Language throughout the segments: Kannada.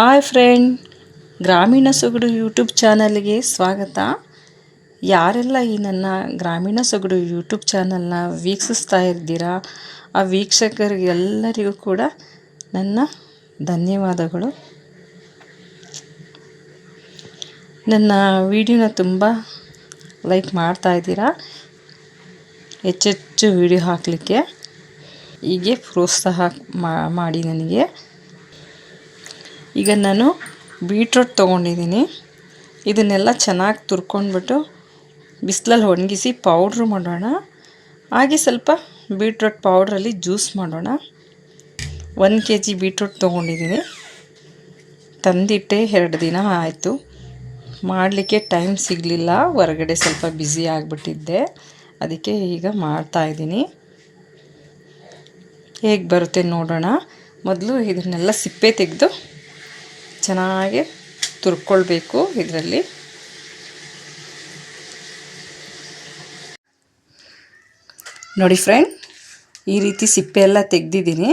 ಹಾಯ್ ಫ್ರೆಂಡ್, ಗ್ರಾಮೀಣ ಸೊಗಡು ಯೂಟ್ಯೂಬ್ ಚಾನಲ್ಗೆ ಸ್ವಾಗತ. ಯಾರೆಲ್ಲ ಈ ನನ್ನ ಗ್ರಾಮೀಣ ಸೊಗಡು ಯೂಟ್ಯೂಬ್ ಚಾನಲ್ನ ವೀಕ್ಷಿಸ್ತಾ ಇದ್ದೀರಾ, ಆ ವೀಕ್ಷಕರಿಗೆಲ್ಲರಿಗೂ ಕೂಡ ನನ್ನ ಧನ್ಯವಾದಗಳು. ನನ್ನ ವಿಡಿಯೋನ ತುಂಬ ಲೈಕ್ ಮಾಡ್ತಾ ಇದ್ದೀರಾ, ಹೆಚ್ಚೆಚ್ಚು ವಿಡಿಯೋ ಹಾಕಲಿಕ್ಕೆ. ಹೀಗೆ ಪ್ರೋತ್ಸಾಹ ಮಾಡಿ ನನಗೆ. ಈಗ ನಾನು ಬೀಟ್ರೋಟ್ ತೊಗೊಂಡಿದ್ದೀನಿ. ಇದನ್ನೆಲ್ಲ ಚೆನ್ನಾಗಿ ತುರ್ಕೊಂಡ್ಬಿಟ್ಟು ಬಿಸಿಲಲ್ಲಿ ಒಣಗಿಸಿ ಪೌಡ್ರು ಮಾಡೋಣ. ಹಾಗೆ ಸ್ವಲ್ಪ ಬೀಟ್ರೋಟ್ ಪೌಡ್ರಲ್ಲಿ ಜ್ಯೂಸ್ ಮಾಡೋಣ. ಒಂದು ಕೆ ಜಿ ಬೀಟ್ರೋಟ್ ತೊಗೊಂಡಿದ್ದೀನಿ. ತಂದಿಟ್ಟೆ ಎರಡು ದಿನ ಆಯಿತು. ಮಾಡಲಿಕ್ಕೆ ಟೈಮ್ ಸಿಗಲಿಲ್ಲ. ಹೊರಗಡೆ ಸ್ವಲ್ಪ ಬ್ಯುಸಿ ಆಗಿಬಿಟ್ಟಿದ್ದೆ. ಅದಕ್ಕೆ ಈಗ ಮಾಡ್ತಾಯಿದ್ದೀನಿ ಹೇಗೆ ಬರುತ್ತೆ ನೋಡೋಣ. ಮೊದಲು ಇದನ್ನೆಲ್ಲ ಸಿಪ್ಪೆ ತೆಗೆದು ಚೆನ್ನಾಗಿ ತುರ್ಕೊಳ್ಬೇಕು ಇದರಲ್ಲಿ. ನೋಡಿ ಫ್ರೆಂಡ್, ಈ ರೀತಿ ಸಿಪ್ಪೆ ಎಲ್ಲ ತೆಗೆದಿದ್ದೀನಿ.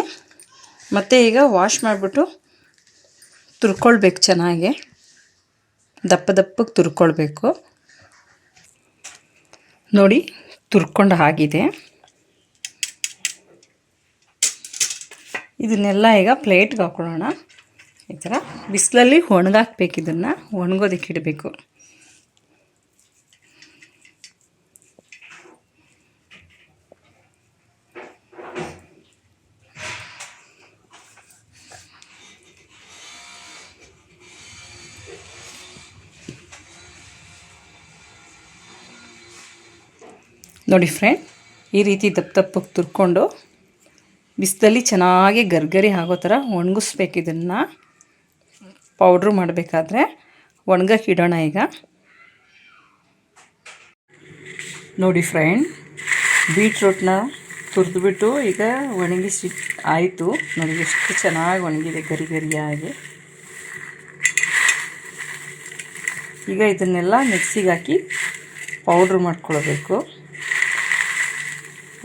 ಮತ್ತು ಈಗ ವಾಶ್ ಮಾಡಿಬಿಟ್ಟು ತುರ್ಕೊಳ್ಬೇಕು ಚೆನ್ನಾಗಿ. ದಪ್ಪ ದಪ್ಪಕ್ಕೆ ತುರ್ಕೊಳ್ಬೇಕು. ನೋಡಿ, ತುರ್ಕೊಂಡು ಆಗಿದೆ. ಇದನ್ನೆಲ್ಲ ಈಗ ಪ್ಲೇಟ್ಗೆ ಹಾಕೊಳ್ಳೋಣ. ಈ ಥರ ಬಿಸಿಲಲ್ಲಿ ಒಣಗಾಕ್ಬೇಕು ಇದನ್ನು. ಒಣಗೋದಕ್ಕೆ ಇಡಬೇಕು. ನೋಡಿ ಫ್ರೆಂಡ್ ಈ ರೀತಿ ದಪ್ಪ ದಪ್ಪಕ್ಕೆ ತುರ್ಕೊಂಡು ಬಿಸಿಲಲ್ಲಿ ಚೆನ್ನಾಗಿ ಗರ್ಗರಿ ಆಗೋ ಥರ ಒಣಗಿಸ್ಬೇಕು ಇದನ್ನು. ಪೌಡ್ರು ಮಾಡಬೇಕಾದ್ರೆ ಒಣಗಕ್ಕೆ ಇಡೋಣ ಈಗ. ನೋಡಿ ಫ್ರೆಂಡ್, ಬೀಟ್ರೂಟ್ನ ತುರಿದ್ಬಿಟ್ಟು ಈಗ ಒಣಗಿಸಿ ಆಯಿತು. ನೋಡಿ ಎಷ್ಟು ಚೆನ್ನಾಗಿ ಒಣಗಿದೆ, ಗರಿ ಗರಿಯಾಗಿ. ಈಗ ಇದನ್ನೆಲ್ಲ ಮಿಕ್ಸಿಗೆ ಹಾಕಿ ಪೌಡ್ರ್ ಮಾಡ್ಕೊಳ್ಬೇಕು.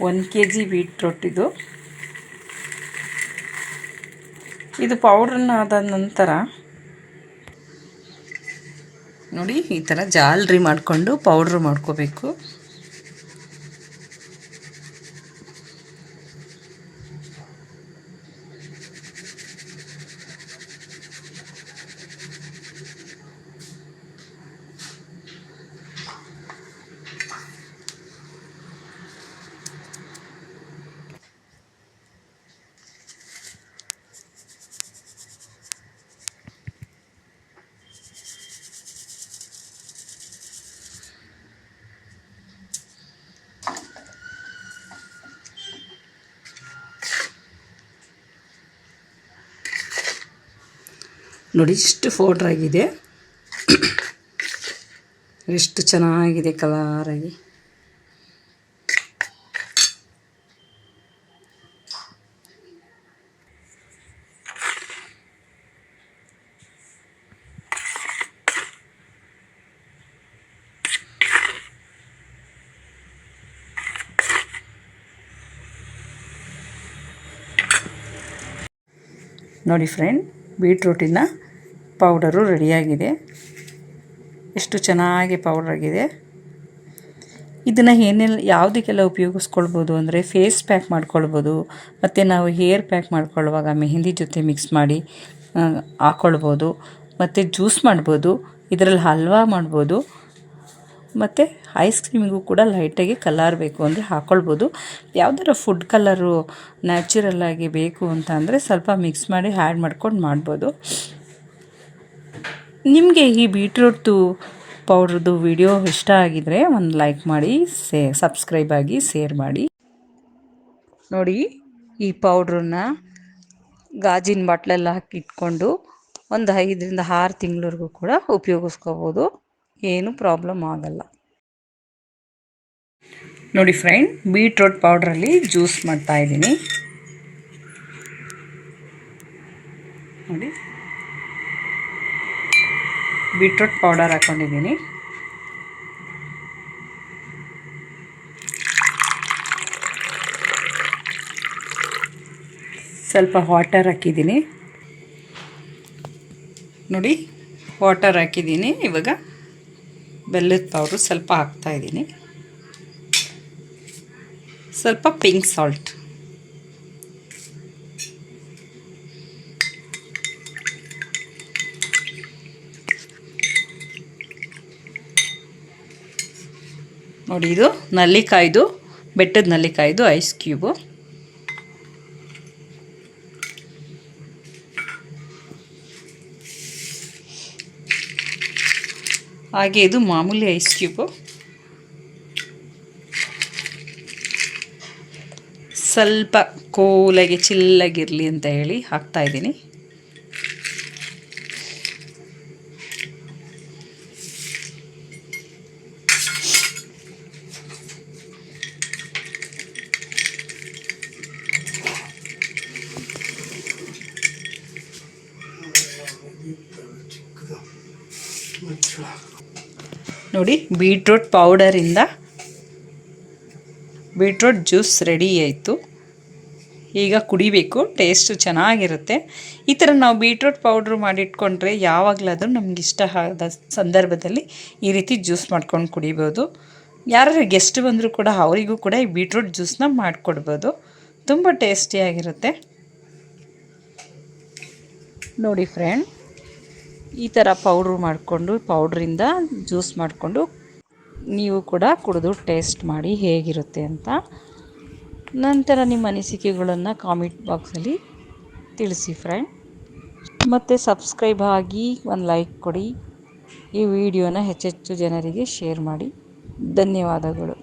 ಒಂದು ಕೆ ಜಿ ಬೀಟ್ರೋಟ್ ಇದು. ಇದು ಪೌಡ್ರನ್ನ ಆದ ನಂತರ ನೋಡಿ ಈ ಥರ ಜಾಲ್ರಿ ಮಾಡಿಕೊಂಡು ಪೌಡ್ರ್ ಮಾಡ್ಕೋಬೇಕು. ನೋಡಿ ಇಷ್ಟು ಫೋಟೋ ಆಗಿದೆ. ಎಷ್ಟು ಚೆನ್ನಾಗಿದೆ ಕಲರಾಗಿ ನೋಡಿ ಫ್ರೆಂಡ್ ಬೀಟ್ರೂಟಿನ ಪೌಡರು ರೆಡಿಯಾಗಿದೆ. ಎಷ್ಟು ಚೆನ್ನಾಗಿ ಪೌಡರ್ ಆಗಿದೆ ಇದನ್ನು ಏನೆಲ್ಲ, ಯಾವುದಕ್ಕೆಲ್ಲ ಉಪಯೋಗಿಸ್ಕೊಳ್ಬೋದು ಅಂದರೆ ಫೇಸ್ ಪ್ಯಾಕ್ ಮಾಡ್ಕೊಳ್ಬೋದು, ಮತ್ತು ನಾವು ಹೇರ್ ಪ್ಯಾಕ್ ಮಾಡ್ಕೊಳ್ಳುವಾಗ ಮೆಹಂದಿ ಜೊತೆ ಮಿಕ್ಸ್ ಮಾಡಿ ಹಾಕ್ಕೊಳ್ಬೋದು ಮತ್ತು ಜ್ಯೂಸ್ ಮಾಡ್ಬೋದು, ಇದರಲ್ಲಿ ಹಲ್ವಾ ಮಾಡ್ಬೋದು ಮತ್ತು ಐಸ್ ಕ್ರೀಮಿಗೂ ಕೂಡ ಲೈಟಾಗಿ ಕಲರ್ ಬೇಕು ಅಂದರೆ ಹಾಕ್ಕೊಳ್ಬೋದು ಯಾವ್ದಾರ ಫುಡ್ ಕಲರು ನ್ಯಾಚುರಲ್ಲಾಗಿ ಬೇಕು ಅಂತ ಅಂದರೆ ಸ್ವಲ್ಪ ಮಿಕ್ಸ್ ಮಾಡಿ ಆ್ಯಡ್ ಮಾಡ್ಕೊಂಡು ಮಾಡ್ಬೋದು. ನಿಮಗೆ ಈ ಬೀಟ್ರೂಟ್ದು ಪೌಡ್ರದ್ದು ವಿಡಿಯೋ ಇಷ್ಟ ಆಗಿದರೆ ಒಂದು ಲೈಕ್ ಮಾಡಿ, ಸೇ ಸಬ್ಸ್ಕ್ರೈಬ್ ಆಗಿ ಶೇರ್ ಮಾಡಿ. ನೋಡಿ, ಈ ಪೌಡ್ರನ್ನ ಗಾಜಿನ ಬಾಟ್ಲೆಲ್ಲ ಹಾಕಿ ಇಟ್ಕೊಂಡು ಒಂದು ಐದರಿಂದ ಆರು ತಿಂಗಳವರೆಗೂ ಕೂಡ ಉಪಯೋಗಿಸ್ಕೋಬೋದು. ಏನು ಪ್ರಾಬ್ಲಮ್ ಆಗಲ್ಲ. ನೋಡಿ ಫ್ರೆಂಡ್, ಬೀಟ್ರೋಟ್ ಪೌಡ್ರಲ್ಲಿ ಜ್ಯೂಸ್ ಮಾಡ್ತಾ ಇದ್ದೀನಿ. ನೋಡಿ. ಬೀಟ್ರೋಟ್ ಪೌಡರ್ ಹಾಕ್ಕೊಂಡಿದ್ದೀನಿ. ಸ್ವಲ್ಪ ವಾಟರ್ ಹಾಕಿದ್ದೀನಿ. ನೋಡಿ, ವಾಟರ್ ಹಾಕಿದ್ದೀನಿ ಇವಾಗ. ಬೆಲ್ಲದ ಪೌಡ್ರು ಸ್ವಲ್ಪ ಹಾಕ್ತಾ ಇದ್ದೀನಿ. ಸ್ವಲ್ಪ ಪಿಂಕ್ ಸಾಲ್ಟ್ ನೋಡಿ ಇದು, ನಲ್ಲಿಕಾಯ್ದು, ಬೆಟ್ಟದ ನಲ್ಲಿಕಾಯ್ದು ಐಸ್ ಕ್ಯೂಬು ಹಾಗೆ ಇದು ಮಾಮೂಲಿ ಐಸ್ ಕ್ಯೂಬು ಸ್ವಲ್ಪ ಕೂಲಾಗಿ ಚಿಲ್ಲಾಗಿರಲಿ ಅಂತ ಹೇಳಿ ಹಾಕ್ತಾ ಇದ್ದೀನಿ. ನೋಡಿ ಬೀಟ್ರೂಟ್ ಪೌಡರಿಂದ ಬೀಟ್ರೂಟ್ ಜ್ಯೂಸ್ ರೆಡಿ ಆಯಿತು. ಈಗ ಕುಡಿಬೇಕು ಟೇಸ್ಟು ಚೆನ್ನಾಗಿರುತ್ತೆ. ಈ ಥರ ನಾವು ಬೀಟ್ರೂಟ್ ಪೌಡ್ರ್ ಮಾಡಿಟ್ಕೊಂಡ್ರೆ ಯಾವಾಗಲಾದರೂ ನಮ್ಗೆ ಇಷ್ಟ ಆದ ಸಂದರ್ಭದಲ್ಲಿ ಈ ರೀತಿ ಜ್ಯೂಸ್ ಮಾಡ್ಕೊಂಡು ಕುಡಿಬೋದು. ಯಾರು ಗೆಸ್ಟ್ ಬಂದರೂ ಕೂಡ ಅವರಿಗೂ ಕೂಡ ಈ ಬೀಟ್ರೂಟ್ ಜ್ಯೂಸನ್ನ ಮಾಡಿಕೊಡ್ಬೋದು. ತುಂಬ ಟೇಸ್ಟಿಯಾಗಿರುತ್ತೆ ನೋಡಿ ಫ್ರೆಂಡ್ ಈ ಥರ ಪೌಡ್ರ್ ಮಾಡಿಕೊಂಡು ಪೌಡ್ರಿಂದ ಜ್ಯೂಸ್ ಮಾಡಿಕೊಂಡು, ನೀವು ಕೂಡ ಕುಡಿದು ಟೇಸ್ಟ್ ಮಾಡಿ ಹೇಗಿರುತ್ತೆ ಅಂತ ನಂತರ ನಿಮ್ಮ ಅನಿಸಿಕೆಗಳನ್ನು ಕಾಮೆಂಟ್ ಬಾಕ್ಸಲ್ಲಿ ತಿಳಿಸಿ ಫ್ರೆಂಡ್ ಮತ್ತು ಸಬ್ಸ್ಕ್ರೈಬ್ ಆಗಿ ಒಂದು ಲೈಕ್ ಕೊಡಿ. ಈ ವಿಡಿಯೋನ ಹೆಚ್ಚೆಚ್ಚು ಜನರಿಗೆ ಶೇರ್ ಮಾಡಿ. ಧನ್ಯವಾದಗಳು.